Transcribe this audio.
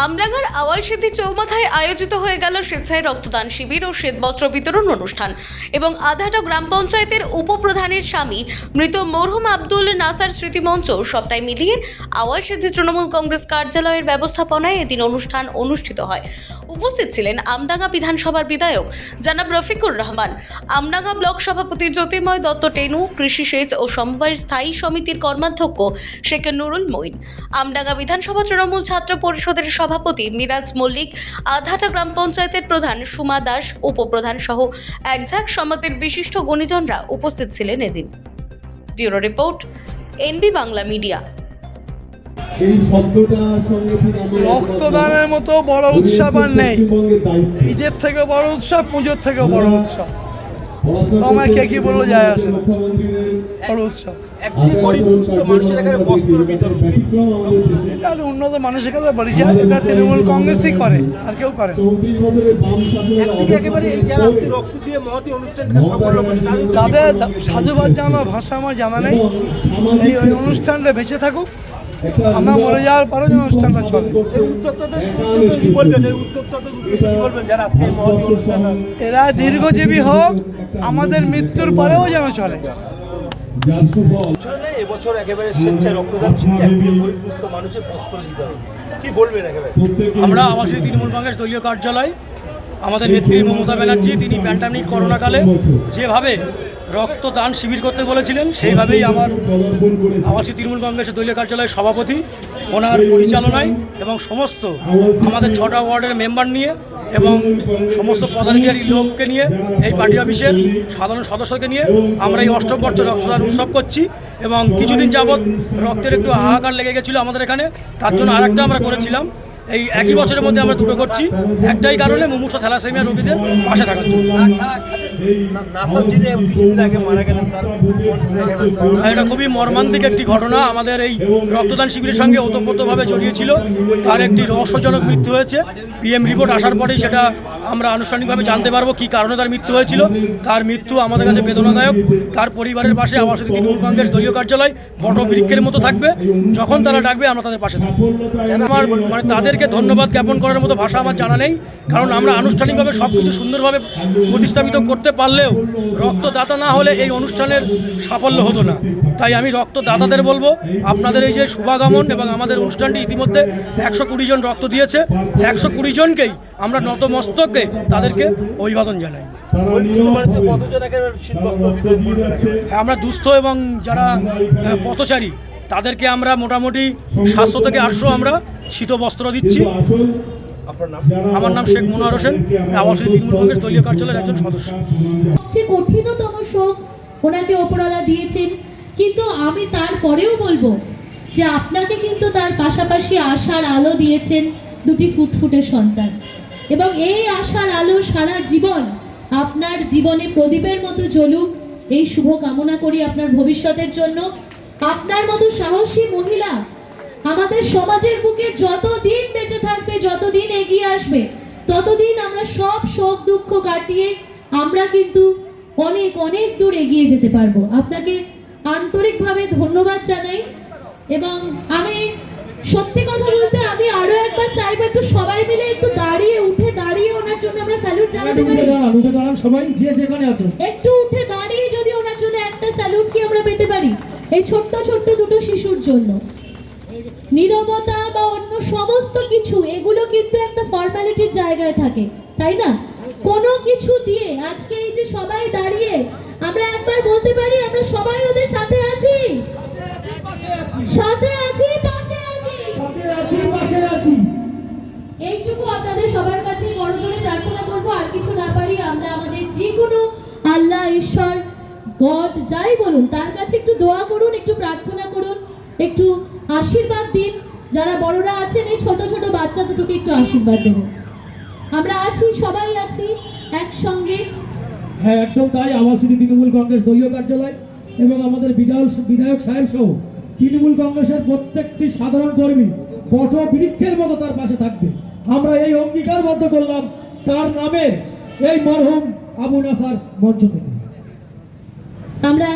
আমডাঙ্গার আওয়াল সিদ্ধি চৌমাথায় আয়োজিত হয়ে গেল স্বেচ্ছায় রক্তদান শিবির ও শ্বেতবস্ত্র বিতরণ অনুষ্ঠান এবং আধাটা গ্রাম পঞ্চায়েতের উপপ্রধানের স্বামী, মৃত মরহুম আব্দুল নাসার স্মৃতিমঞ্চ সবটাই মিলিয়ে আওয়াল সিদ্ধি তৃণমূল কংগ্রেস কার্যালয়ের ব্যবস্থাপনায় এদিন অনুষ্ঠান অনুষ্ঠিত হয়। উপস্থিত ছিলেন আমডাঙ্গা বিধানসভার বিধায়ক জানাব রফিকুর রহমান আমডাঙ্গা ব্লক সভাপতি জ্যোতির্ময় দত্ত টেনু, কৃষি সেচ ও সমবায় স্থায়ী সমিতির কর্মাধ্যক্ষ শেখ নুরুল মঈন আমডাঙ্গা বিধানসভা তৃণমূল ছাত্র পরিষদের সভাপতি মিরাজ মল্লিক আধাটা গ্রাম পঞ্চায়েতের প্রধান সুমা দাস উপপ্রধান সহ একঝাক সমাজের বিশিষ্ট গুণীজনরা উপস্থিত ছিলেন এদিন। Bureau report NB Bangla media. রক্তদানের মতো বড় উৎসব আর নেই। ঈদের থেকে বড় উৎসব পুজোর থেকেও বড় উৎসব। আমার কে কি বলল যায় আসে বড় উৎসব এটা হলো উন্নত মানুষের কাছে পরিচয় এটা তৃণমূল কংগ্রেসই করে আর কেউ করে তাদের সাধুবাদ ভাষা আমার জানা নেই। এই ওই অনুষ্ঠানটা বেঁচে থাকুক আমরা মরে যাওয়ার পরেও যেন অনুষ্ঠানটা চলে। এরা দীর্ঘজীবী হোক আমাদের মৃত্যুর পরেও যেন চলে। যার সুফল এবছর একেবারে স্বেচ্ছায় রক্তদান শিবির একদিকে গরিব দুস্থ মানুষের বস্ত্র বিতরণ কি বলবেন একেবারে? আমরা আবাসিক তৃণমূল কংগ্রেস দলীয় কার্যালয় আমাদের নেত্রী মমতা ব্যানার্জি তিনি প্যান্ডামিক করোনাকালে যেভাবে রক্তদান শিবির করতে বলেছিলেন সেইভাবেই আমার আবাসী তৃণমূল কংগ্রেসের দলীয় কার্যালয়ের সভাপতি ওনার পরিচালনায় এবং সমস্ত আমাদের ছটা ওয়ার্ডের মেম্বার নিয়ে এবং সমস্ত পদাধিকারী লোককে নিয়ে এই পার্টি অফিসের সাধারণ সদস্যকে নিয়ে আমরা এই অষ্টম বর্ষ রক্তদান উৎসব করছি এবং কিছুদিন যাবৎ রক্তের একটু হাহাকার লেগে গেছিল আমাদের এখানে, তার জন্য আরেকটা আমরা করেছিলাম। এই একই বছরের মধ্যে আমরা দুটো করছি। একটাই কারণে মুমূর্ষ থ্যালাসেমিয়া রোগীদের পাশে থাকার জন্য। এটা খুবই মর্মান্তিক একটি ঘটনা। আমাদের এই রক্তদান শিবিরের সঙ্গে ওতপ্রোতভাবে জড়িয়েছিল। তার একটি রহস্যজনক মৃত্যু হয়েছে। পিএম রিপোর্ট আসার পরেই সেটা আমরা আনুষ্ঠানিকভাবে জানতে পারব কী কারণে তার মৃত্যু হয়েছিল। তার মৃত্যু আমাদের কাছে বেদনাদায়ক। তার পরিবারের পাশে আবাসিক তৃণমূল কংগ্রেস দলীয় কার্যালয় বট বৃক্ষের মতো থাকবে। যখন তারা ডাকবে, আমরা তাদের পাশে থাকব। আমার মানে তাদেরকে ধন্যবাদ জ্ঞাপন করার মতো ভাষা আমার জানা নেই। কারণ আমরা আনুষ্ঠানিকভাবে সব কিছু সুন্দরভাবে প্রতিস্থাপিত করতে পারলেও রক্তদাতা না হলে এই অনুষ্ঠানের সাফল্য হতো না। তাই আমি রক্তদাতাদের বলব আপনাদের এই যে শুভাগমন এবং আমাদের অনুষ্ঠানটি ইতিমধ্যে একশো কুড়ি জন রক্ত দিয়েছে একশো কুড়ি জনকেই আমরা নতমস্তকে তাদেরকে অভিবাদন জানাই। হ্যাঁ, আমরা দুস্থ এবং যারা পথচারী তাদেরকে আমরা মোটামুটি সাতশো থেকে আটশো আমরা শীত বস্ত্র দিচ্ছি। আপনার নাম? আমার নাম শেখ মনোয়ার হোসেন। আবাসিক তৃণমূল কংগ্রেস দলীয় কার্যালয়ের একজন সদস্য। সবচেয়ে কঠিনতম শোক ওনাকে ওপরওয়ালা দিয়েছেন। কিন্তু আমি তারপরেও বলব যে আপনাকে কিন্তু তার পাশাপাশি আশার আলো দিয়েছেন দুটি ফুটফুটে সন্তান। এবং এই আশার আলো সারা জীবন আপনার জীবনে প্রদীপের মতো জ্বলুক। এই শুভ কামনা করি আপনার ভবিষ্যতের জন্য। আপনার মতো সাহসী মহিলা আমাদের সমাজের বুকে যতদিন বেঁচে থাকবে যতদিন এগিয়ে আসবে ততদিন আমরা সব শোক দুঃখ কাটিয়ে আমরা কিন্তু অনেক অনেক দূর এগিয়ে যেতে পারব। আপনাকে আন্তরিকভাবে ধন্যবাদ জানাই এবং আমি সত্যি কথা বলতে আমি আরও একবার চাইব একটু সবাই মিলে একটু দাঁড়িয়ে উঠে দাঁড়িয়ে ওনার জন্য আমরা স্যালুট জানাতে পারি। সবাই যে যেখানে আছে একটু উঠে দাঁড়িয়ে যদি ওনার জন্য একটা স্যালুট কি আমরা পেতে পারি? এই ছোট্ট ছোট্ট দুটো শিশুর জন্য। নীরবতা বা অন্য সমস্ত কিছু এগুলো কিন্তু একটা ফর্মালিটির জায়গায় থাকে তাই না? কোনো কিছু দিয়ে আজকে এই যে সবাই দাঁড়িয়ে আমরা একবার বলতে পারি আমরা সবাই ওদের সাথে আছি? সাথে আছি পাশে আছি। সাথে আছি পাশে আছি। এইটুকু আপনাদের সবার কাছে বড় জোরে প্রার্থনা করব আর কিছু না পারি আমরা আমাদের যে কোনো আল্লাহ ঈশ্বর গড যাই বলুন, তার কাছে একটু দোয়া করুন, একটু প্রার্থনা করুন, একটু আশীর্বাদ দিন। যারা বড়রা আছেন, এই ছোট ছোট বাচ্চা দুটোকে একটু আশীর্বাদ দেবো আমরা আছি, সবাই আছি, একসঙ্গে। হ্যাঁ একদম তাই। আমার শুধু তৃণমূল কংগ্রেস দলীয় কার্যালয় এবং আমাদের বিধায়ক বিধায়ক সাহেব সহ তৃণমূল কংগ্রেসের প্রত্যেকটি সাধারণ কর্মী বট বৃক্ষের মতো তার পাশে থাকবে। আমরা এই অঙ্গীকারবদ্ধ করলাম। তার নামে এই মরহুম আবু নাসার মঞ্চ থেকে। আমরা